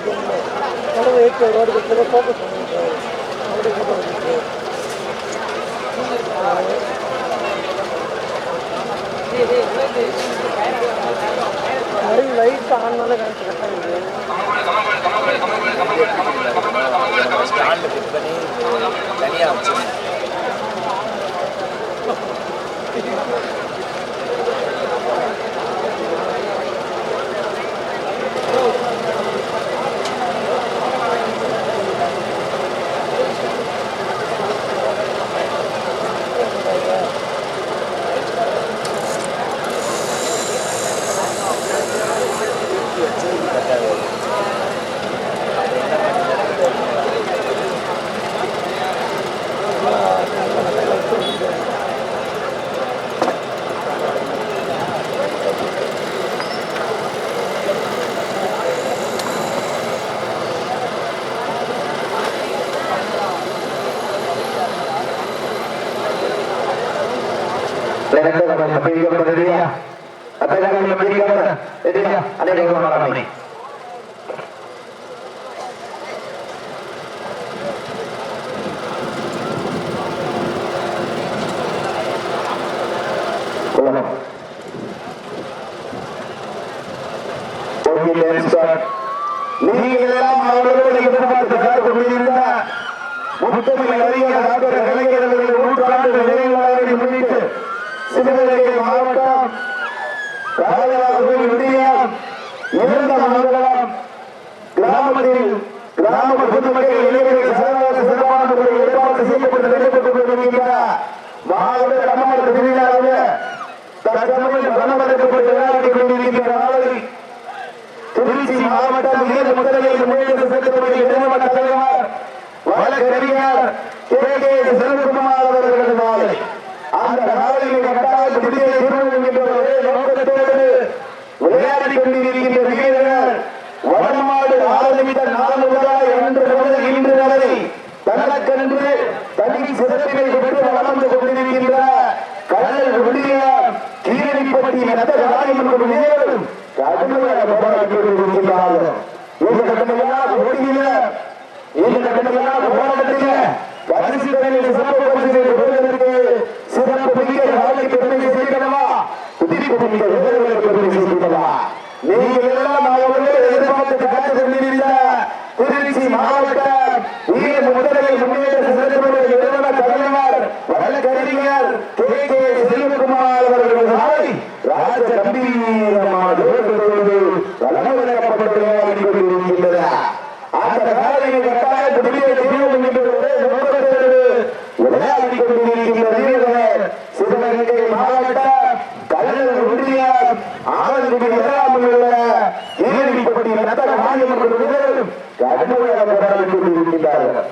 கடலை ஏற்றணும் கடலை ஏற்றி ரோடு கட்டில ஃபோக்கஸ் பண்ணுங்க அப்படியே ஃபோட்டோ வந்துருக்கு நிறைய லைட் ஆனால நீங்கள் எல்லாம் அவர்களோடு எதிர்பார்த்து காத்துக் கொண்டிருந்த முத்தமிழ் அறிஞர் டாக்டர் கலைஞர்கள் நூற்றாண்டு நினைவு சிவகங்கை மாவட்டம் ராஜராஜபுரி ஒன்றியம் இருந்த கிராமத்தில் கிராம பொதுமக்கள் இளைஞர்கள் சிறப்பாக சிறப்பான முறையில் ஏற்பாடு செய்யப்பட்டு நடைபெற்றுக் கொண்டிருக்கின்ற மாவட்ட தமிழ்நாடு திருவிழாவில் தற்சமயம் பணமளிக்கப்பட்டு விளையாடிக் கொண்டிருக்கின்ற திருச்சி மாவட்டம் ஏழு முதலில் முன்னேற்ற செலுத்தக்கூடிய நிறுவன தலைவர் வழக்கறிஞர் கே கே செல்வகுமார் அவர்களது நாளை அந்த நாளில் கட்டாயம் விடுதலை திருமணம் என்ற ஒரே நோக்கத்தோடு விளையாடிக் கொண்டிருக்கின்ற வீரர்கள் வடமாடு ஆரம்பித்த நாள் முதலாய் அன்று முதல் இன்று வரை தனக்கென்று தனி சிறப்பினை பெற்று வளர்ந்து கொண்டிருக்கின்ற கடல் விடிய கீரணிப்பட்டி நத்த ராணிமன்ற வீரர்களும் கடுமையாக போராடி கொண்டிருக்கிறார்கள் இந்த கடுமையாக ஓடுகிற இந்த கடுமையாக போராட்டத்தில் பரிசு தலையில் சிறப்பு பரிசு பெறுவதற்கு சிறப்பு மிக்க நாளை பெருமை செய்கிறவா புதிரிப்பு மிக்க வீரர்களுக்கு பெருமை செய்கிறவா நீங்கள் எல்லாம் அவர்களே எதிர்பார்த்து காத்துக் கொண்டிருந்த திருச்சி மாவட்டம் ஈர முதலில் முன்னேற்ற செலுத்தக்கூடிய நிறுவன தலைவர் வழக்கறிஞர் கே கே செல்வகுமார் அவர்கள் நாளை ராஜ கம்பீரமாக வளர்க்கப்பட்டு விளையாடி கொண்டிருக்கின்றன அந்த நாளையை கட்டாயத்து வெளியே செய்யும் என்ற ஒரே நோக்கத்தோடு விளையாடி கொண்டிருக்கின்ற வீரர்கள் சிவகங்கை மாவட்டம் கல்லூர் ஒன்றியம் ஆனந்தகுடி ஏழாமல் உள்ள ஈரடிப்பட்டி நத்த மாநிலம் வீரர்களும் கடுமையாக போராடி கொண்டிருக்கின்றார்கள்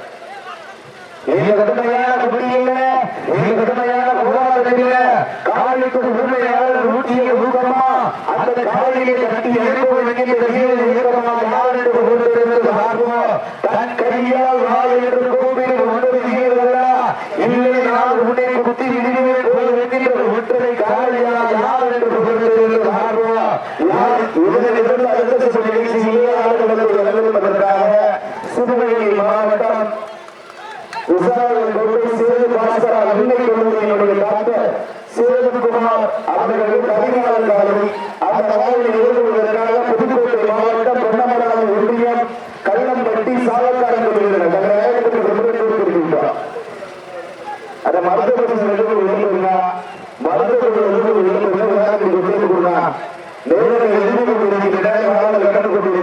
இந்த கடுமையான குடியில் இந்த கடுமையான போராட்டத்தில் காலைக்கு உண்மையாளர் ஊட்டிய ஊக்கமா அந்த காலையை கட்டி எழுப்போம் என்கிற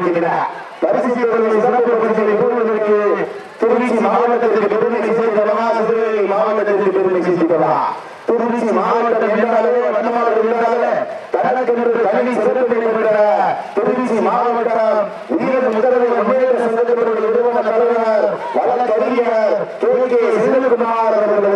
வழங்கியிருக்கிற பரிசு சீர்களை சிறப்பு பெருமை சேர்க்கிறவா மாவட்டம் என்றாலே வண்ணமாவட்டம் என்றாலே தனக்கென்று தனி சிறப்பு என்கிற மாவட்டம் வீரர் முதல்வர் முன்னேற்ற சங்கத்தினுடைய நிறுவன தலைவர் வழக்கறிஞர் கே. கே. செந்தில்குமார் அவர்களை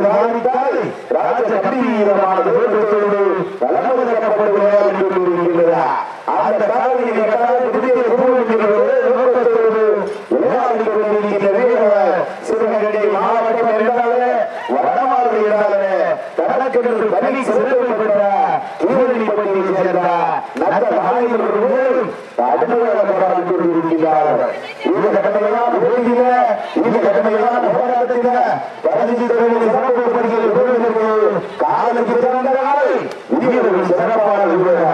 இந்த கடமையெல்லாம் போட்டியில இந்த கடமையெல்லாம் போராட்டத்தில பதினஞ்சு தொழில் சிறப்பு பணிகள் காலைக்கு பிறந்த நாள் வீரர்கள் சிறப்பான வீரர்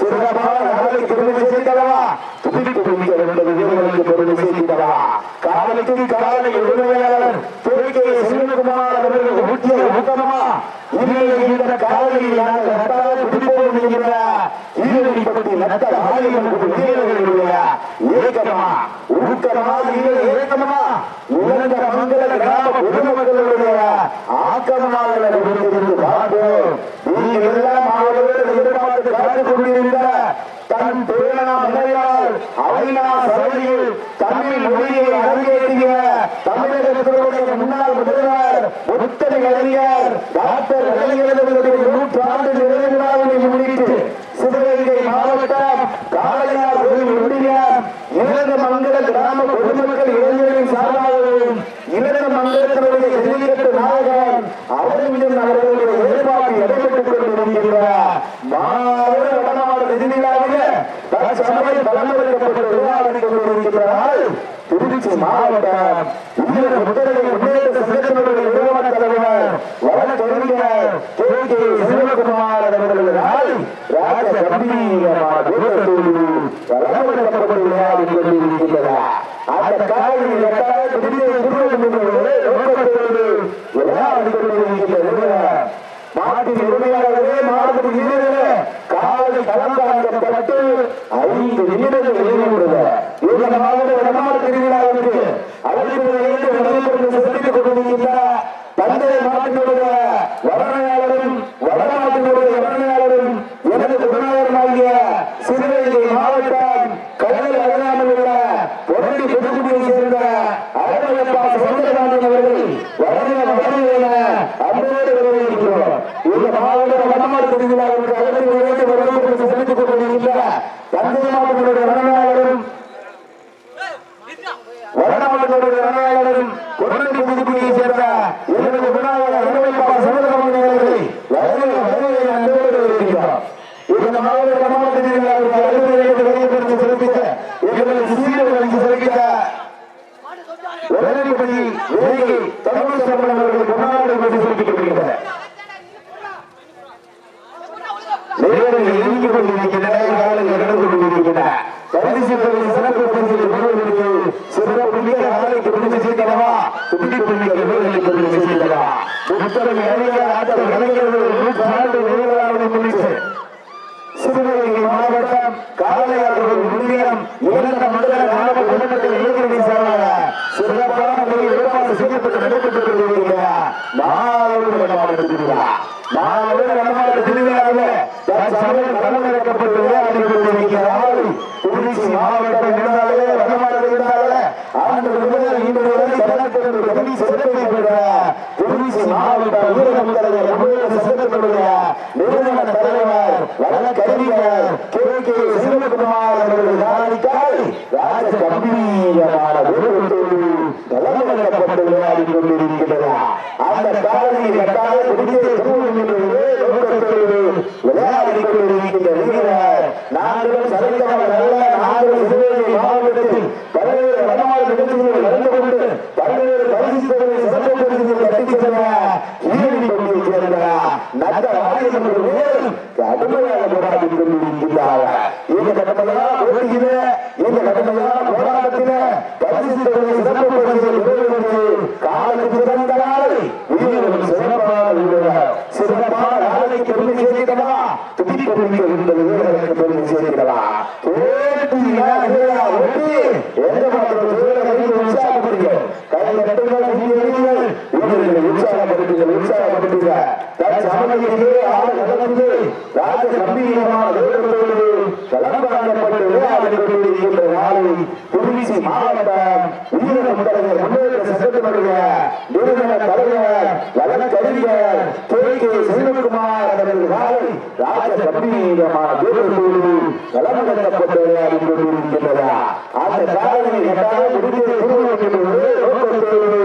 சிறப்பான நாளை பெருமை சேர்க்கிறவா துடிப்பு துணிக்க வேண்டிய வீரர்களுக்கு பெருமை சேர்க்கிறவா காலைக்கு காலை உரிமையாளர் துறைக்கே செல்வகுமார் அவர்கள் முக்கிய ஊக்கமா இல்லை இந்த காலையில் நாங்கள் நட்டால் பிடிப்போம் என்கிற ஈரடி பற்றி நட்ட ஆலயம் வீரர்களுடைய ஏக்கமா ஊக்கமா இல்லை ஏக்கமா இழந்த மங்கள கிராம பொதுமக்களுடைய ஆக்கமாக நடைபெறுகிறது பார்ப்போம் நீங்கள் எல்லாம் அவர்கள் எதிர்பார்த்து காத்துக் கொண்டிருந்த தன் பேரணா முனையால் ஐநா சபையில் தமிழ் மொழியை அரங்கேற்றிய தமிழகத்தினுடைய முன்னாள் முதல்வர் முத்தனை அறிஞர் டாக்டர் கலைஞர்களுடைய நூற்றாண்டு நிறைவு விழாவினை முன்னிட்டு சிவகங்கை மாவட்டம் காளையார் கோயில் ஒன்றியம் மங்கல கிராம பொதுமக்கள் இளைஞர்களின் சார்பாகவும் இளந்த மங்கலத்தினுடைய ஜல்லிக்கட்டு நாயகன் அரவிந்தன் அவர்களுடைய எதிர்பார்ப்பு நடைபெற்றுக் கொண்டிருக்கிறார் மாபெரும் வடநாடு எதிரிலாக தற்சமயம் பலமளிக்கப்பட்டு விளையாடிக் கொண்டிருக்கிறார் திருச்சி மாவட்டம் வீர முதலை முன்னேற்ற சங்கத்தினுடைய நிறுவன தலைவர் வழக்கறிஞர் கே. கே. அவர்களால் ராஜ கம்பீரமான தூரத்தோடு கொண்டிருக்கிறார் அந்த காலையில் எட்டாயிரத்தி விதியை மாவட்டம் கடல் அருகாமல் உள்ள பொருண்டி புதுக்குடியை சேர்ந்த பரிசு பெறும் சிறப்பு பரிசில் பெறுவதற்கு சிறப்பு மிக்க நாளைக்கு பெருமை சேர்க்கிறவா துடிப்பு மிக்க வீரர்களுக்கு பெருமை சேர்க்கிறவா கலைஞர்கள் நூற்றாண்டு முன்னிட்டு சிவகங்கை மாவட்டம் மண்டல குடும்பத்தில் சார்பாக சிறப்பான முறையில் ஏற்பாடு செய்யப்பட்டு கொண்டிருக்கிறார் வடமாடு திருவிழாவில் தற்சமயம் களமிறக்கப்பட்டு விளையாடி கொண்டிருக்கிறார் திருச்சி மாவட்டம் இருந்தாலே வடமாடு இருந்தாலே ஆண்டு முதல் இன்று வரை தனக்கு கல்வி சிறப்பை பெற்ற திருச்சி மாவட்ட வீர முதல்வர் தமிழக சங்கத்தினுடைய நிறுவன தலைவர் வழக்கறிஞர் கே கே செல்வகுமார் அவர்கள் காணிக்காய் ராஜ கம்பீரமான வீரத்தோடு கலந்துகப்பட்டு கொண்டிருக்கிறார் அந்த காலையில் கட்டாய குடியை கடுமையாக போராடி கொண்டிருக்கிறார்கள் இந்த கடமையெல்லாம் போட்டியில இந்த கடமையெல்லாம் போராட்டத்தில பரிசுகளை சிறப்பு பரிசுகள் பெறுவதற்கு காலுக்கு பிறந்த நாள் வீரர்கள் சிறப்பான வீரர்கள் சிறப்பான நாளைக்கு பெருமை சேர்க்கிறவா துடிப்பு என்பது வீரர்களுக்கு பெருமை சேர்க்கிறவா போட்டி விழா ஓட்டி எந்த மாதிரி வீரர்களை உற்சாகப்படுங்க கையில் கட்டுங்கள் வீரர்கள் வீரர்களை உற்சாகப்படுத்துங்கள் உற்சாகப்படுத்துங்க தற்சமயத்திலே ஆள் விளையாடி கொண்டிருக்கின்ற நாளை திருச்சி மாவட்டம் வீரர் முதல்வர் முன்னேற்ற சங்கத்தினுடைய நிறுவன தலைவர் வழக்கறிஞர் கே. கே. செல்வகுமார் அவர்கள் நாளை ராஜ கம்பீரமான வீரர்களோடு களம்பரப்பட்டு விளையாடி கொண்டிருக்கின்றதா அந்த காரணத்தை கட்டாக முடிவு ஒரே நோக்கத்தோடு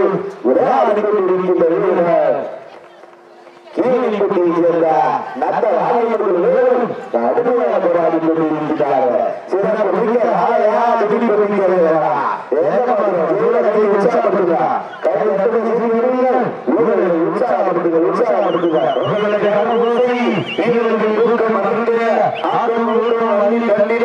விளையாடி கொண்டிருக்கின்ற கீழ்பட்டியை சேர்ந்த நத்த வாலிபர்களும் கடுமையாக போராடி கொண்டிருக்கிறார்கள் சிறப்பு மிக்க ஆயா திடீர்கிறதா உற்சாகப்படுத்துங்க கை நட்டு செய்கிறீர்கள் இவர்களை உற்சாகப்படுத்துங்க உற்சாகப்படுத்துங்க உங்களுடைய அனுபவத்தை வீரர்கள் ஊக்கம் மறந்து ஆக்கம் ஊக்கம் அள்ளி தள்ளிட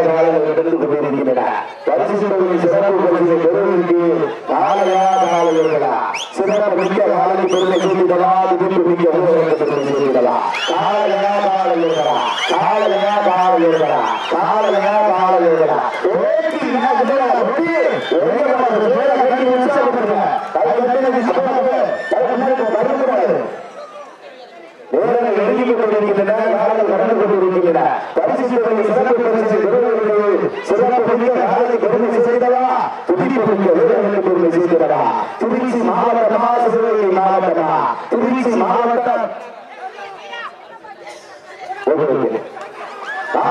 காலங்கள் கடந்து கொண்டிருக்கின்றன சிறப்பு பரிசை பெறுவதற்கு காலையா காலையர்களா சிறப்பு மிக்க காலை பெருமை செய்திடவா திடீர்னு மிக்க ஊரகத்தை பெருமை செய்திடவா காலையா காலையா காலையா கொண்டிருக்கின்றன. காலங்கள் கடந்து கொண்டிருக்கின்றன. பரிசு சிறப்பு பரிசு பெறுவதற்கு சிறப்பு மிக்க காலை பெருமை செய்தவா துடிப்பு மிக்க வீரர்களுக்கு பெருமை செய்தவா திருச்சி மாவட்டமா சிவகங்கை மாவட்டமா திருச்சி மாவட்டம் உங்களுக்கு காலையா காலையா சிறப்பு மிக்க காலையா துடிப்பு மிக்க வீரர்களா வீரர்கள் வீட்டுக்கு மாட்டேன் கீழே நட்டாளர்கள்